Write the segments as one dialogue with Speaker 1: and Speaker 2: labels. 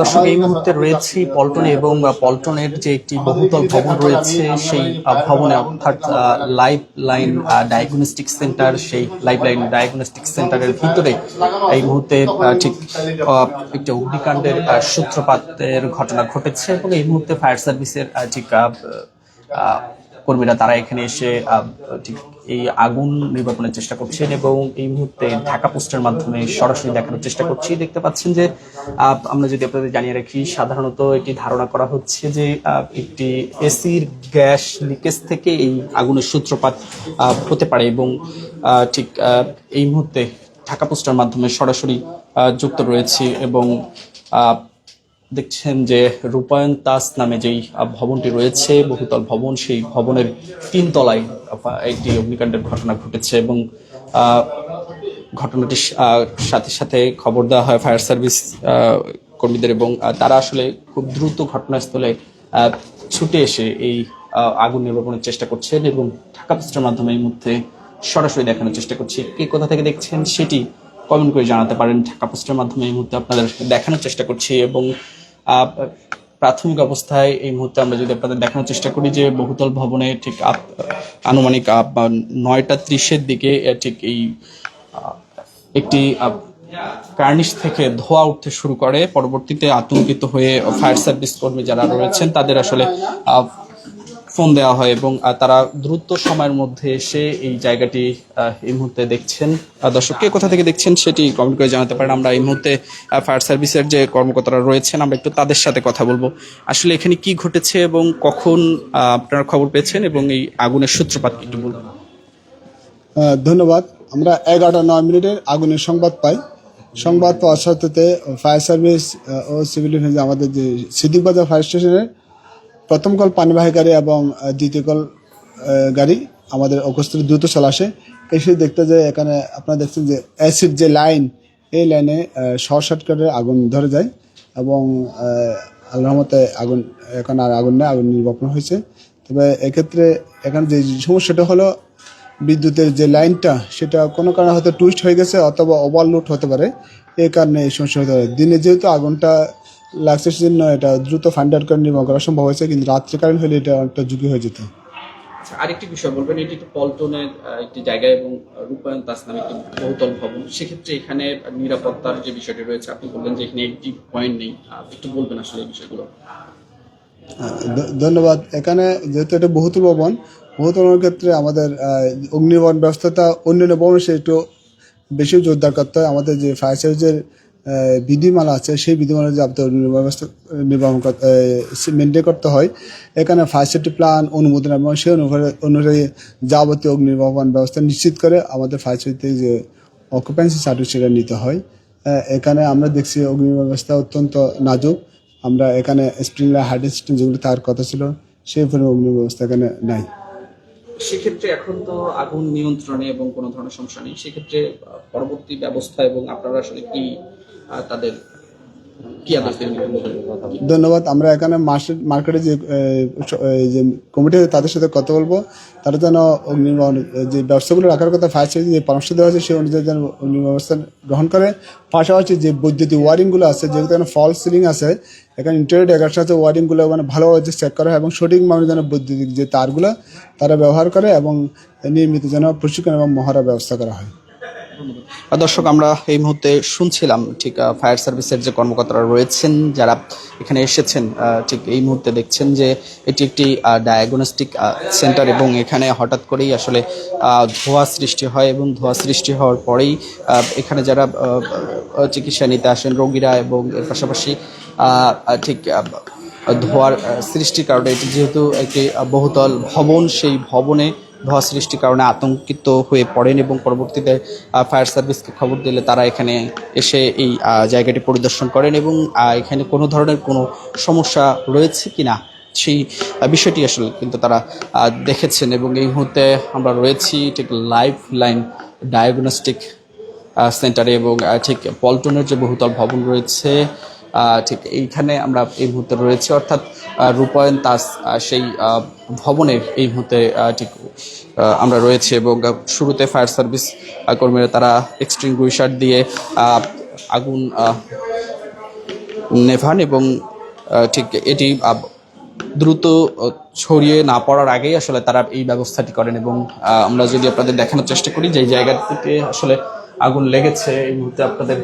Speaker 1: দর্শক, এই মুহূর্তে রয়েছি পল্টনে এবং পল্টনের যে একটি বহুতল ভবন রয়েছে, সেই ভবনে অর্থাৎ লাইফ লাইন ডায়াগনস্টিক সেন্টার সেই লাইফ লাইন ডায়াগনস্টিক সেন্টারের ভিতরে এই মুহূর্তে ঠিক একটি অগ্নিকাণ্ডের সূত্রপাতের ঘটনা ঘটেছে এবং এই মুহূর্তে ফায়ার সার্ভিসের ঠিক কর্মীরা তারা এখানে এসে ঠিক এই আগুন নির্বাপনের চেষ্টা করছেন এবং এই মুহূর্তে ঢাকা পোস্টের মাধ্যমে সরাসরি দেখানোর চেষ্টা করছি। দেখতে পাচ্ছেন যে আমরা যদি আপনাদের জানিয়ে রাখি, সাধারণত এটি ধারণা করা হচ্ছে যে একটি এসির গ্যাস লিকেজ থেকে এই আগুনের সূত্রপাত হতে পারে এবং ঠিক এই মুহূর্তে ঢাকা পোস্টের মাধ্যমে সরাসরি যুক্ত রয়েছে এবং দেখছেন যে রূপায়ণ তাস নামে যেই ভবনটি রয়েছে, বহুতল ভবন, সেই ভবনের তিন তলায় একটি অগ্নিকাণ্ডের ঘটনা ঘটেছে এবং ঘটনাটির সাথে সাথে খবর দেওয়া হয় ফায়ার সার্ভিস কর্মীদের এবং তারা আসলে খুব দ্রুত ঘটনাস্থলে ছুটে এসে এই আগুন নির্বাপনের চেষ্টা করছেন এবং ঢাকা পোস্টের মাধ্যমে এই মুহূর্তে সরাসরি দেখানোর চেষ্টা করছি। কে কোথা থেকে দেখছেন সেটি কমেন্ট করে জানাতে পারেন ঢাকা পোস্টের মাধ্যমে। এই মুহূর্তে আপনাদের দেখানোর চেষ্টা করছি এবং প্রাথমিক অবস্থায় এই মুহূর্তে আমরা যদি আপনাদের দেখানোর চেষ্টা করি যে বহুতল ভবনে ঠিক আনুমানিক নয়টা ত্রিশের দিকে ঠিক এই একটি কার্নিশ থেকে ধোয়া উঠতে শুরু করে। পরবর্তীতে আতঙ্কিত হয়ে ফায়ার সার্ভিস কর্মী যারা রয়েছেন, তাদের আসলে ফোন দেওয়া হয় এবং তারা দ্রুত সময়ের মধ্যে এসে এই জায়গাটি এই মুহূর্তে দেখছেন। দর্শককে কোথা থেকে দেখছেন সেটি কমেন্ট করে জানাতে পারেন। আমরা এই মুহূর্তে ফায়ার সার্ভিসের যে কর্মকর্তারা রয়েছেন আমরা একটু তাদের সাথে কথা বলব। আসলে এখানে কি ঘটেছে এবং কখন আপনারা খবর পেয়েছেন এবং এই আগুনের সূত্রপাত একটু
Speaker 2: আহ, ধন্যবাদ। আমরা এগারোটা নয় মিনিটের আগুনের সংবাদ পাই। সংবাদ পাওয়ার সাথে ফায়ার সার্ভিস ও সিভিল ডিফেন্স আমাদের যে সিদ্দিকবাজার ফায়ার স্টেশনের প্রথম কল পানিবাহী গাড়ি এবং দ্বিতীয় কল গাড়ি আমাদের অগস্তের দ্রুত চলে আসে। এসে দেখতে যে এখানে আপনারা দেখছেন যে অ্যাসিড যে লাইন, এই লাইনে শর্ট সার্কিটের আগুন ধরে যায় এবং রহমতে আগুন, এখন আর আগুন নেই, আগুন নির্বাপন হয়েছে। তবে এক্ষেত্রে এখানে যে সমস্যাটা হলো, বিদ্যুতের যে লাইনটা, সেটা কোনো কারণে হয়তো টুইস্ট হয়ে গেছে অথবা ওভারলোড হতে পারে। এই কারণে এই সমস্যা হতে পারে। দিনে যেহেতু আগুনটা লাগছে সেজন্য এটা দ্রুত আউট করে নির্মাণ করা সম্ভব হয়েছে কিন্তু রাত্রে কারণ হলে এটা একটা ঝুঁকি হয়ে যেত।
Speaker 1: আচ্ছা, আরেকটি বিষয় বলবেন এটি তো পল্টনের একটি জায়গা এবং রূপায়ণ তাস নামে একটি বহুতল ভবন। সেক্ষেত্রে এখানে নিরাপত্তার যে বিষয়টি রয়েছে আপনি বললেন যে এখানে একটি পয়েন্ট নেই। একটু বলবেন আসলে এই বিষয়গুলো।
Speaker 2: ধন্যবাদ। এখানে যেহেতু এটা বহুতল ভবন বহুতলের ক্ষেত্রে আমাদের আহ, অগ্নিবহন ব্যবস্থাটা অন্যান্য ভবনের সে একটু বেশি জোরদার করতে হয়। আমাদের যে ফায়ার সার্ভিসের বিধিমালা আছে, সেই বিধিমালা ব্যবস্থা নির্বাহন মেনটেন করতে হয়, এখানে ফায়ার সেফটি প্ল্যান অনুমোদন এবং সেই অনুসারে অনুযায়ী যাবতীয় অগ্নি নির্বাপন ব্যবস্থা নিশ্চিত করে আমাদের ফায়ার সার্ভিস যে অকুপেন্সি সার্টিফিকেট নিতে হয়। এখানে আমরা দেখছি অগ্নি ব্যবস্থা অত্যন্ত নাজুক। আমরা এখানে স্প্রিংলার হাইড্রেন সিস্টেম যেগুলো তার কথা ছিল, সেই পরিমাণ অগ্নি ব্যবস্থা এখানে নাই।
Speaker 1: সেক্ষেত্রে এখন তো আগুন নিয়ন্ত্রণে এবং কোনো ধরনের সমস্যা নেই। সেক্ষেত্রে পরবর্তী ব্যবস্থা এবং আপনারা আসলে কি তাদের?
Speaker 2: ধন্যবাদ। আমরা এখানে মার্কেট যে যে কমিটি আছে, তাদের সাথে কথা বলব। তারা যেন যে ব্যবস্থাগুলো রাখার কথা, ফায়ার সার্ভিস যে পরামর্শ দেওয়া হয়েছে সেই অনুযায়ী যেন ব্যবস্থা গ্রহণ করে। পাশাপাশি যে বৈদ্যুতিক ওয়ারিংগুলো আছে, যেহেতু এখানে ফল সিলিং আছে, এখানে ইন্টারনেট এগারোর সাথে ওয়ারিংগুলো মানে ভালোভাবে যে চেক করা হয় এবং সঠিক মানে যেন বৈদ্যুতিক যে তারগুলো, তারা ব্যবহার করে এবং নিয়মিত যেন প্রশিক্ষণ এবং মহড়া ব্যবস্থা করা হয়।
Speaker 1: দর্শক, আমরা এই মুহূর্তে শুনছিলাম ঠিক ফায়ার সার্ভিসের যে কর্মকর্তারা রয়েছেন, যারা এখানে এসেছেন ঠিক এই মুহূর্তে দেখছেন যে এটি একটি ডায়াগনস্টিক সেন্টার এবং এখানে হঠাৎ করেই আসলে ধোঁয়া সৃষ্টি হয় এবং ধোঁয়া সৃষ্টি হওয়ার পরেই এখানে যারা চিকিৎসা নিতে আসেন রোগীরা এবং এর পাশাপাশি ঠিক ধোঁয়ার সৃষ্টির কারণে এটি যেহেতু একটি বহুতল ভবন, সেই ভবনে ধোঁয়া সৃষ্টির কারণে আতঙ্কিত হয়ে পড়েন এবং পরবর্তীতে ফায়ার সার্ভিসকে খবর দিলে তারা এখানে এসে এই জায়গাটি পরিদর্শন করেন এবং এখানে কোনো ধরনের কোনো সমস্যা রয়েছে কি না সেই বিষয়টি আসলে কিন্তু তারা দেখেছেন এবং এই মুহূর্তে আমরা রয়েছি ঠিক লাইফ লাইন ডায়াগনস্টিক সেন্টারে এবং ঠিক পল্টনের যে বহুতল ভবন রয়েছে ঠিক এইখানে আমরা এই মুহূর্তে রয়েছি। অর্থাৎ রূপায়ণ তাস সেই ভবনের এই মুহূর্তে ঠিক আমরা রয়েছে এবং শুরুতে ফায়ার সার্ভিস কর্মীরা তারা এক্সট্রিংগুইশার দিয়ে আগুন নেভান এবং ঠিক এটি দ্রুত ছড়িয়ে না পড়ার আগেই আসলে তারা এই ব্যবস্থাটি করেন এবং আমরা যদি আপনাদের দেখানোর চেষ্টা করি যে এই জায়গাটিতে আসলে আগুন লেগেছে, এই মুহূর্তে আপনাদের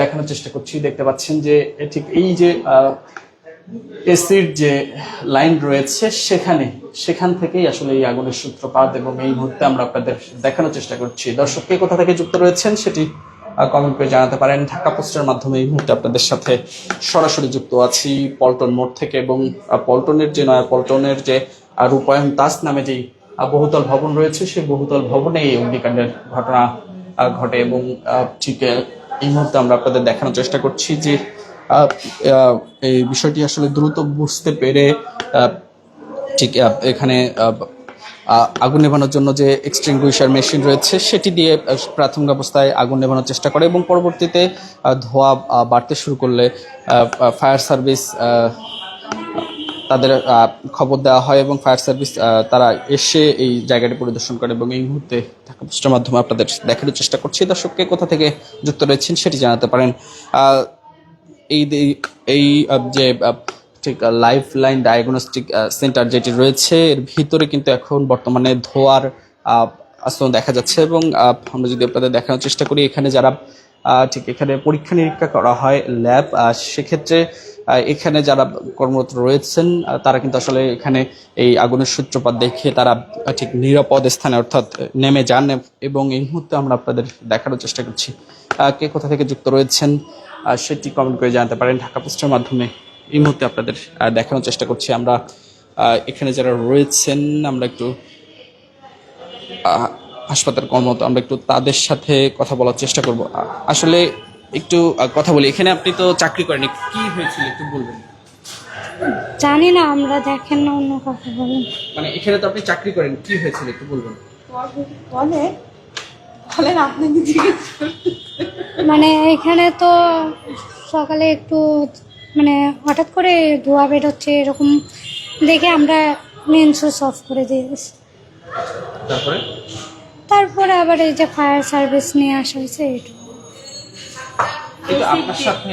Speaker 1: দেখানোর চেষ্টা করছি। দেখতে পাচ্ছেন যে ঠিক এই যে এসির যে লাইন রয়েছে, সেখানে, সেখান থেকেই আসলে এই আগুনের সূত্রপাত এবং এই মুহূর্তে আমরা আপনাদের দেখানোর চেষ্টা করছি। দর্শককে কোথা থেকে যুক্ত রয়েছেন সেটি কমেন্ট করে জানাতে পারেন। ঢাকা পোস্টের মাধ্যমে এই মুহূর্তে আপনাদের সাথে সরাসরি যুক্ত আছি পল্টন মোড় থেকে এবং পল্টনের যে নয়া পল্টনের যে রূপায়ণ দাস নামে যেই বহুতল ভবন রয়েছে, সেই বহুতল ভবনে এই অগ্নিকাণ্ডের ঘটনা ঘটে এবং ঠিক এই মুহূর্তে আমরা আপনাদের দেখানোর চেষ্টা করছি যে এই বিষয়টি আসলে দ্রুত বুঝতে পেরে ঠিক এখানে আগুন নেভানোর জন্য যে এক্সটিংগুইশার মেশিন রয়েছে, সেটি দিয়ে প্রাথমিক অবস্থায় আগুন নেভানোর চেষ্টা করে এবং পরবর্তীতে ধোঁয়া বাড়তে শুরু করলে ফায়ার সার্ভিস তাদের খবর দেওয়া হয় এবং ফায়ার সার্ভিস তারা এসে এই জায়গাটি পরিদর্শন করে এবং এই মুহূর্তে ঢাকা পোস্টের মাধ্যমে আপনাদের দেখানোর চেষ্টা করছি। দর্শককে কোথা থেকে যুক্ত রয়েছেন সেটি জানাতে পারেন। এই এই যে ঠিক লাইফ লাইন ডায়াগনস্টিক সেন্টার যেটি রয়েছে, এর ভিতরে কিন্তু এখন বর্তমানে ধোয়ার আস্তরণ দেখা যাচ্ছে এবং আমরা যদি আপনাদের দেখানোর চেষ্টা করি, এখানে যারা ঠিক, এখানে পরীক্ষা নিরীক্ষা করা হয় ল্যাব সেক্ষেত্রে এখানে যারা কর্মরত রয়েছেন তারা কিন্তু আসলে এখানে এই আগুনের সূত্রপাত দেখে তারা ঠিক, নিরাপদ স্থানে অর্থাৎ নেমে যান এবং এই মুহূর্তে আমরা আপনাদের দেখানোর চেষ্টা করছি। কে কোথা থেকে যুক্ত রয়েছেন? সেটি কমেন্ট করে জানাতে পারেন ঢাকা পোস্টের মাধ্যমে। এই মুহূর্তে আপনাদের দেখানোর চেষ্টা করছি। আমরা এখানে যারা রয়েছেন আমরা একটু হাসপাতাল কর্মরত আমরা একটু তাদের সাথে কথা বলার চেষ্টা করব। আসলে একটু কথা বলি। এখানে আপনি তো চাকরি করেন কি হয়েছিল একটু বলবেন?
Speaker 3: জানি না আমরা দেখেন না অন্য কথা বলেন।
Speaker 1: মানে এখানে তো আপনি চাকরি করেন। কি হয়েছিল একটু বলবেন?
Speaker 4: বলে বলেন আপনাকে জিজ্ঞেস
Speaker 3: মানে এখানে তো সকালে একটু মানে হঠাৎ করে ধোয়া বেরোচ্ছে এরকম দেখে আমরা মেন সুইচ অফ করে দিয়েছি।
Speaker 1: তারপরে?
Speaker 3: তারপরে আবার এই যে ফায়ার সার্ভিস নিয়ে আসা হয়েছে এইটুকু
Speaker 1: কিন্তু আপনার সাথে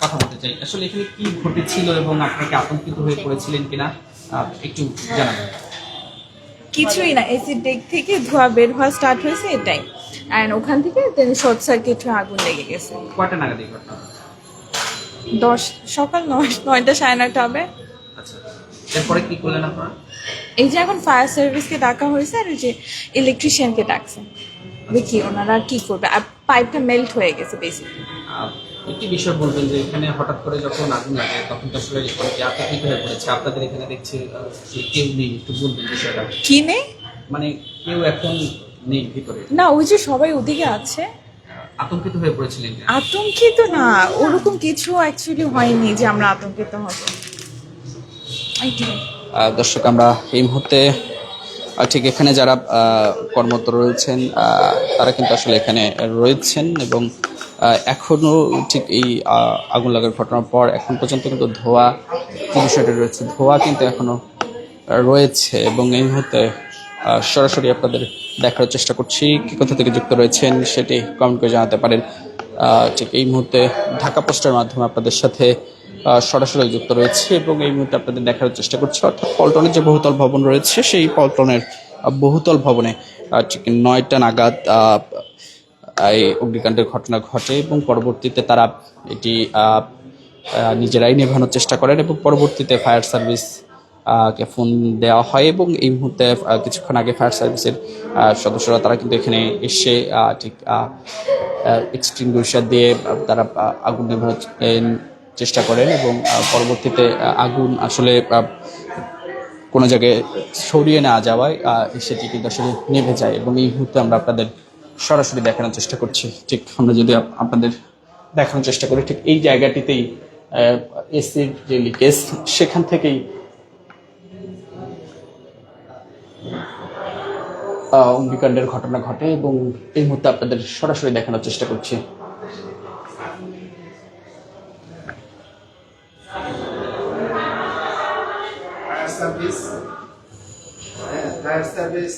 Speaker 1: কথা বলতে চাই। আসলে এখানে কি ঘটেছিল এবং আপনাকে আতঙ্কিত হয়ে পড়েছিলেন কিনা একটু জানাবেন।
Speaker 4: কিছুই না এসির ডেক থেকে ধোঁয়া বের হওয়া স্টার্ট হয়েছে এটাই। অ্যান্ড ওখান থেকে শর্ট সার্কিট আগুন লেগে গেছে।
Speaker 1: কয়টা নাগাদ এই ঘটনা?
Speaker 4: দশ সকাল নয় নয়টা সাড়ে নয়টা হবে।
Speaker 1: আচ্ছা। এরপরে কি করলেন আপনারা?
Speaker 4: এই যে এখন ফায়ার সার্ভিসকে ডাকা হয়েছে আর ওই যে ইলেকট্রিশিয়ানকে ডাকছে। দেখি ওনারা কি করবে? আর পাইপটা মেল্ট হয়ে গেছে বেসিকলি
Speaker 1: একটি বিষয় বলবেন যে এখানে হঠাৎ করে যখন আগুন লাগে তখন তো আসলে অনেকে আতঙ্কিত হয়ে পড়েছে। আপনাদের এখানে দেখছি কেউ নেই একটু বলবেন বিষয়টা।
Speaker 4: কি নেই?
Speaker 1: মানে কেউ এখন নেই ভিতরে।
Speaker 4: না ওই যে সবাই ওদিকে আছে।
Speaker 1: আতঙ্কিত হয়ে পড়েছিলেন
Speaker 4: আতঙ্কিত না ওরকম কিছু অ্যাকচুয়ালি হয়নি যে আমরা আতঙ্কিত হব।
Speaker 1: আহ, দর্শক আমরা এই মুহূর্তে ঠিক এখানে যারা আহ, কর্মরত রয়েছেন আহ, তারা কিন্তু আসলে এখানে রয়েছেন এবং আহ, এখনও ঠিক এই আগুন লাগার ঘটনার পর এখন পর্যন্ত কিন্তু ধোয়া যে বিষয়টা রয়েছে ধোয়া কিন্তু এখনও রয়েছে এবং এই মুহূর্তে আহ, সরাসরি আপনাদের দেখার চেষ্টা করছি। কি কোথা থেকে যুক্ত রয়েছেন সেটি কমেন্ট করে জানাতে পারেন। ঠিক এই মুহূর্তে ঢাকা পোস্টের মাধ্যমে আপনাদের সাথে সরাসরি যুক্ত রয়েছে এবং এই মুহূর্তে আপনাদের দেখার চেষ্টা করছি। অর্থাৎ পল্টনের যে বহুতল ভবন রয়েছে, সেই পল্টনের বহুতল ভবনে ঠিক নয়টা নাগাদ এই অগ্নিকাণ্ডের ঘটনা ঘটে এবং পরবর্তীতে তারা এটি নিজেরাই নেভানোর চেষ্টা করেন এবং পরবর্তীতে ফায়ার সার্ভিস কে ফোন দেওয়া হয় এবং এই মুহূর্তে কিছুক্ষণ আগে ফায়ার সার্ভিসের সদস্যরা তারা কিন্তু এখানে এসে ঠিক এক্সটিংগুইশার দিয়ে তারা আগুন নেভানোর চেষ্টা করেন এবং পরবর্তীতে আগুন আসলে কোনো জায়গায় সরিয়ে না যাওয়ায় সেটি কিন্তু আসলে নেভে যায় এবং এই মুহূর্তে আমরা আপনাদের সরাসরি দেখানোর চেষ্টা করছি। ঠিক, আমরা যদি আপনাদের দেখানোর চেষ্টা করি, ঠিক এই জায়গাটিতেই এসির যে লিকেজ সেখান থেকেই অগ্নিকাণ্ডের ঘটনা ঘটে এবং এই মুহূর্তে আপনাদের সরাসরি দেখানোর চেষ্টা করছি।
Speaker 5: সার্ভিস।